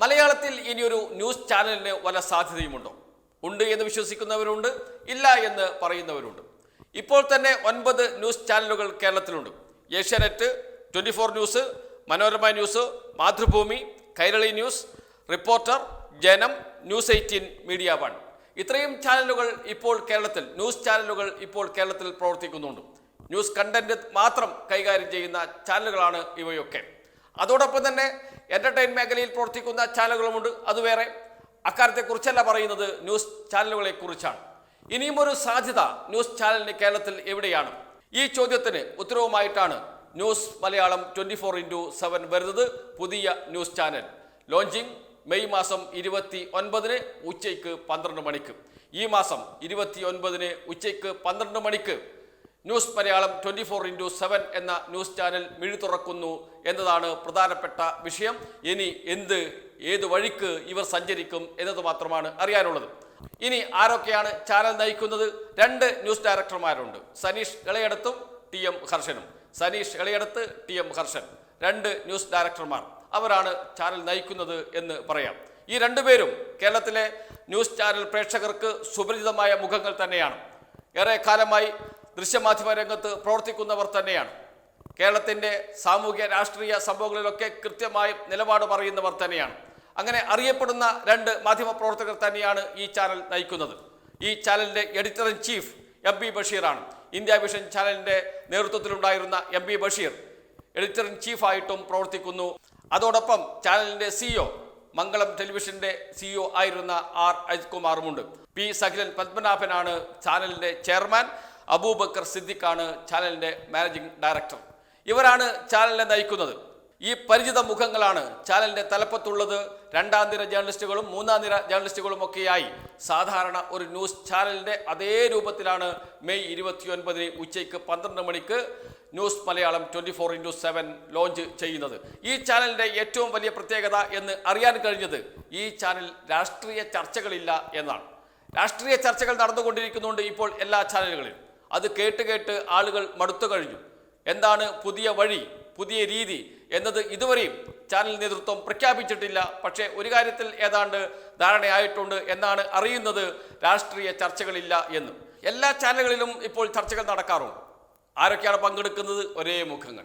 മലയാളത്തിൽ ഇനിയൊരു ന്യൂസ് ചാനലിന് വല്ല സാധ്യതയുമുണ്ടോ? ഉണ്ട് എന്ന് വിശ്വസിക്കുന്നവരുണ്ട് ഇല്ല എന്ന് പറയുന്നവരുണ്ട്. ഇപ്പോൾ തന്നെ ഒൻപത് ന്യൂസ് ചാനലുകൾ കേരളത്തിലുണ്ട്. Asianet twenty four news Manorama news Mathrubhumi Kairali news reporter Janam news eighteen media one. ഇത്രയും ചാനലുകൾ ഇപ്പോൾ കേരളത്തിൽ ന്യൂസ് ചാനലുകൾ ഇപ്പോൾ കേരളത്തിൽ പ്രവർത്തിക്കുന്നുണ്ട്. ന്യൂസ് കണ്ടന്റ് മാത്രം കൈകാര്യം ചെയ്യുന്ന ചാനലുകളാണ് ഇവയൊക്കെ. അതോടൊപ്പം തന്നെ എന്റർടൈൻ മേഖലയിൽ പ്രവർത്തിക്കുന്ന ചാനലുകളുമുണ്ട്. അത് വേറെ. അക്കാര്യത്തെക്കുറിച്ചല്ല പറയുന്നത് ന്യൂസ് ചാനലുകളെക്കുറിച്ചാണ്. ഇനിയും ഒരു സാധ്യത ന്യൂസ് ചാനലിന് കേരളത്തിൽ എവിടെയാണ്? ഈ ചോദ്യത്തിന് ഉത്തരവുമായിട്ടാണ് news Malayalam twenty four into seven വരുന്നത് പുതിയ ന്യൂസ് ചാനൽ. ലോഞ്ചിങ് മെയ് മാസം ഇരുപത്തി ഒൻപതിന് ഉച്ചയ്ക്ക് പന്ത്രണ്ട് മണിക്ക്. ഈ മാസം ഇരുപത്തി ഒൻപതിന് ഉച്ചയ്ക്ക് പന്ത്രണ്ട് മണിക്ക് news Malayalam twenty four into seven എന്ന ന്യൂസ് ചാനൽ മിഴി തുറക്കുന്നു എന്നതാണ് പ്രധാനപ്പെട്ട വിഷയം. ഇനി എന്ത് ഏത് വഴിക്ക് ഇവർ സഞ്ചരിക്കും എന്നത് മാത്രമാണ് അറിയാനുള്ളത്. ഇനി ആരൊക്കെയാണ് ചാനൽ നയിക്കുന്നത്? രണ്ട് ന്യൂസ് ഡയറക്ടർമാരുണ്ട്. സനീഷ് ഇളയടത്തും T M ഹർഷനും. Saneesh Elayadath T M Harshan. രണ്ട് ന്യൂസ് ഡയറക്ടർമാർ അവരാണ് ചാനൽ നയിക്കുന്നത് എന്ന് പറയാം. ഈ രണ്ടുപേരും കേരളത്തിലെ ന്യൂസ് ചാനൽ പ്രേക്ഷകർക്ക് സുപരിചിതമായ മുഖങ്ങൾ തന്നെയാണ്. ഏറെ കാലമായി ദൃശ്യമാധ്യമ രംഗത്ത് പ്രവർത്തിക്കുന്നവർ തന്നെയാണ്. കേരളത്തിന്റെ സാമൂഹ്യ രാഷ്ട്രീയ സംഭവങ്ങളിലൊക്കെ കൃത്യമായി നിലപാട് പറയുന്നവർ തന്നെയാണ്. അങ്ങനെ അറിയപ്പെടുന്ന രണ്ട് മാധ്യമ പ്രവർത്തകർ തന്നെയാണ് ഈ ചാനൽ നയിക്കുന്നത്. ഈ ചാനലിന്റെ editor in chief M P ബഷീറാണ്. India vision ചാനലിന്റെ നേതൃത്വത്തിലുണ്ടായിരുന്ന M P Basheer editor in ചീഫായിട്ടും പ്രവർത്തിക്കുന്നു. അതോടൊപ്പം ചാനലിന്റെ സിഇഒ മംഗളം ടെലിവിഷന്റെ സിഇഒ ആയിരുന്ന ആർ അജിത് കുമാറുമുണ്ട് പി സഖിലൻ പത്മനാഭനാണ് ചാനലിന്റെ ചെയർമാൻ. അബൂബക്കർ സിദ്ദിഖാണ് ചാനലിന്റെ മാനേജിംഗ് ഡയറക്ടർ. ഇവരാണ് ചാനലിനെ നയിക്കുന്നത്. ഈ പരിചിത മുഖങ്ങളാണ് ചാനലിന്റെ തലപ്പത്തുള്ളത് രണ്ടാം നിര ജേർണലിസ്റ്റുകളും മൂന്നാം നിര ജേർണലിസ്റ്റുകളും ഒക്കെയായി. സാധാരണ ഒരു ന്യൂസ് ചാനലിന്റെ അതേ രൂപത്തിലാണ് മെയ് ഇരുപത്തിയൊൻപതിന് ഉച്ചയ്ക്ക് പന്ത്രണ്ട് മണിക്ക് news Malayalam twenty four into seven launch ചെയ്യുന്നത്. ഈ ചാനലിന്റെ ഏറ്റവും വലിയ പ്രത്യേകത എന്ന് അറിയാൻ കഴിഞ്ഞത് ഈ ചാനൽ രാഷ്ട്രീയ ചർച്ചകളില്ല എന്നാണ്. രാഷ്ട്രീയ ചർച്ചകൾ നടന്നുകൊണ്ടിരിക്കുന്നുണ്ട് ഇപ്പോൾ എല്ലാ ചാനലുകളിലും. അത് കേട്ട് കേട്ട് ആളുകൾ മടുത്തു കഴിഞ്ഞു. എന്താണ് പുതിയ വഴി പുതിയ രീതി എന്നത് ഇതുവരെയും ചാനൽ നേതൃത്വം പ്രഖ്യാപിച്ചിട്ടില്ല. പക്ഷേ ഒരു കാര്യത്തിൽ ഏതാണ്ട് ധാരണയായിട്ടുണ്ട് എന്നാണ് അറിയുന്നത് രാഷ്ട്രീയ ചർച്ചകളില്ല എന്ന്. എല്ലാ ചാനലുകളിലും ഇപ്പോൾ ചർച്ചകൾ നടക്കാറുണ്ട്. ആരൊക്കെയാണ് പങ്കെടുക്കുന്നത്? ഒരേ മുഖങ്ങൾ.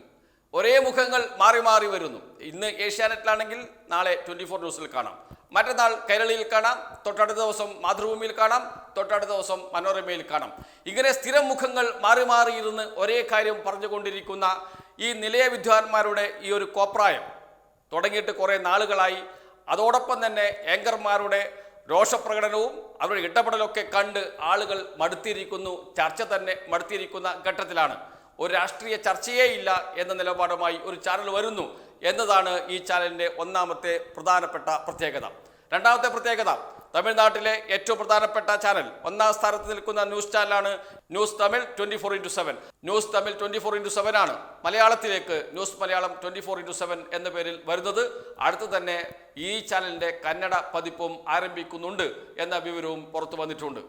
ഒരേ മുഖങ്ങൾ മാറി മാറി വരുന്നു. ഇന്ന് ഏഷ്യാനെറ്റിലാണെങ്കിൽ നാളെ ട്വന്റി ഫോർ ന്യൂസിൽ കാണാം. മറ്റന്നാൾ കൈരളിയിൽ കാണാം തൊട്ടടുത്ത ദിവസം മാതൃഭൂമിയിൽ കാണാം തൊട്ടടുത്ത ദിവസം മനോരമയിൽ കാണാം. ഇങ്ങനെ സ്ഥിരം മുഖങ്ങൾ മാറി മാറിയിരുന്ന് ഒരേ കാര്യം പറഞ്ഞുകൊണ്ടിരിക്കുന്ന ഈ നിലയ വിദ്വാൻമാരുടെ ഈ ഒരു കോപ്രായം തുടങ്ങിയിട്ട് കുറേ നാളുകളായി. അതോടൊപ്പം തന്നെ ഏങ്കർമാരുടെ രോഷപ്രകടനവും അവരുടെ ഇടപെടലൊക്കെ കണ്ട് ആളുകൾ മടുത്തിരിക്കുന്നു ചർച്ച തന്നെ മടുത്തിരിക്കുന്ന ഘട്ടത്തിലാണ്. ഒരു രാഷ്ട്രീയ ചർച്ചയേ ഇല്ല എന്ന നിലപാടുമായി ഒരു ചാനൽ വരുന്നു. എന്നതാണ് ഈ ചാനലിന്റെ ഒന്നാമത്തെ പ്രധാനപ്പെട്ട പ്രത്യേകത. രണ്ടാമത്തെ പ്രത്യേകത തമിഴ്നാട്ടിലെ ഏറ്റവും പ്രധാനപ്പെട്ട ചാനൽ. ഒന്നാം സ്ഥാനത്ത് നിൽക്കുന്ന ന്യൂസ് ചാനലാണ് news Tamil twenty four into seven. News Tamil twenty four into seven ആണ് മലയാളത്തിലേക്ക് news Malayalam twenty four into seven എന്ന പേരിൽ വരുന്നത്. അടുത്ത് തന്നെ ഈ ചാനലിന്റെ കന്നഡ പതിപ്പും ആരംഭിക്കുന്നുണ്ട് എന്ന വിവരവും പുറത്തു വന്നിട്ടുണ്ട്.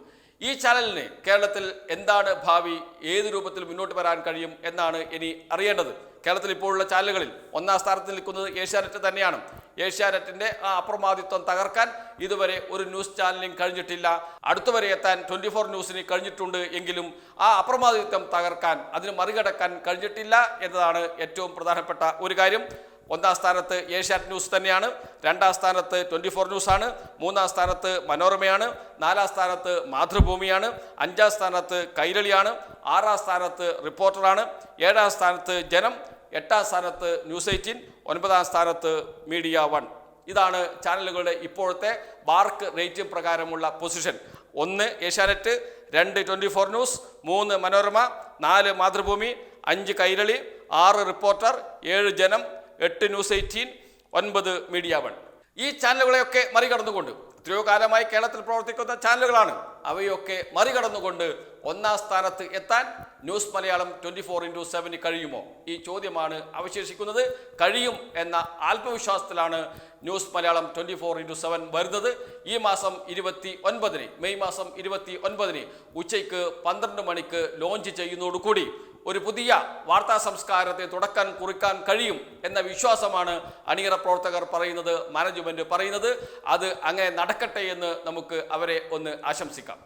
ഈ ചാനലിന് കേരളത്തിൽ എന്താണ് ഭാവി ഏത് രൂപത്തിൽ മുന്നോട്ട് വരാൻ കഴിയും എന്നാണ് ഇനി അറിയേണ്ടത്. കേരളത്തിൽ ഇപ്പോഴുള്ള ചാനലുകളിൽ ഒന്നാം സ്ഥാനത്ത് നിൽക്കുന്നത് ഏഷ്യാനെറ്റ് തന്നെയാണ്. ഏഷ്യാനെറ്റിന്റെ ആ അപ്രമാദിത്വം തകർക്കാൻ ഇതുവരെ ഒരു ന്യൂസ് ചാനലിനും കഴിഞ്ഞിട്ടില്ല. അടുത്തുവരെ എത്താൻ ട്വന്റി ഫോർ ന്യൂസിന് കഴിഞ്ഞിട്ടുണ്ട് എങ്കിലും ആ അപ്രമാദിത്വം തകർക്കാൻ അതിന് മറികടക്കാൻ കഴിഞ്ഞിട്ടില്ല എന്നതാണ് ഏറ്റവും പ്രധാനപ്പെട്ട ഒരു കാര്യം. ഒന്നാം സ്ഥാനത്ത് ഏഷ്യാറ്റ് ന്യൂസ് തന്നെയാണ് രണ്ടാം സ്ഥാനത്ത് ട്വന്റി ഫോർ ന്യൂസാണ് മൂന്നാം സ്ഥാനത്ത് മനോരമയാണ് നാലാം സ്ഥാനത്ത് മാതൃഭൂമിയാണ് അഞ്ചാം സ്ഥാനത്ത് കൈരളിയാണ് ആറാം സ്ഥാനത്ത് റിപ്പോർട്ടറാണ് ഏഴാം സ്ഥാനത്ത് ജനം എട്ടാം സ്ഥാനത്ത് ന്യൂസ് എയ്റ്റീൻ ഒൻപതാം സ്ഥാനത്ത് മീഡിയ വൺ. ഇതാണ് ചാനലുകളുടെ ഇപ്പോഴത്തെ ബാർക്ക് റേറ്റിംഗ് പ്രകാരമുള്ള പൊസിഷൻ. ഒന്ന് ഏഷ്യാനെറ്റ് രണ്ട് ട്വന്റി ഫോർ ന്യൂസ് മൂന്ന് മനോരമ നാല് മാതൃഭൂമി അഞ്ച് കൈരളി ആറ് റിപ്പോർട്ടർ ഏഴ് ജനം എട്ട് ന്യൂസ് എയ്റ്റീൻ ഒൻപത് മീഡിയ വൺ. ഈ ചാനലുകളെയൊക്കെ മറികടന്നുകൊണ്ട് എത്രയോ കാലമായി കേരളത്തിൽ പ്രവർത്തിക്കുന്ന ചാനലുകളാണ്. അവയൊക്കെ മറികടന്നുകൊണ്ട് ഒന്നാം സ്ഥാനത്ത് എത്താൻ news Malayalam twenty four into seven കഴിയുമോ? ഈ ചോദ്യമാണ് അവശേഷിക്കുന്നത്. കഴിയും എന്ന ആത്മവിശ്വാസത്തിലാണ് news Malayalam twenty four into seven വരുന്നത്. ഈ മാസം ഇരുപത്തി ഒൻപതിന് മെയ് മാസം ഇരുപത്തി ഒൻപതിന് ഉച്ചയ്ക്ക് പന്ത്രണ്ട് മണിക്ക് ലോഞ്ച് ചെയ്യുന്നതോടുകൂടി ഒരു പുതിയ വാർത്താ സംസ്കാരത്തെ തുടക്കാൻ കുറിക്കാൻ കഴിയും എന്ന വിശ്വാസമാണ് അണിയറ പ്രവർത്തകർ പറയുന്നത് മാനേജ്മെന്റ് പറയുന്നത്. അത് അങ്ങനെ നടക്കട്ടെ എന്ന് നമുക്ക് അവരെ ഒന്ന് ആശംസിക്കാം.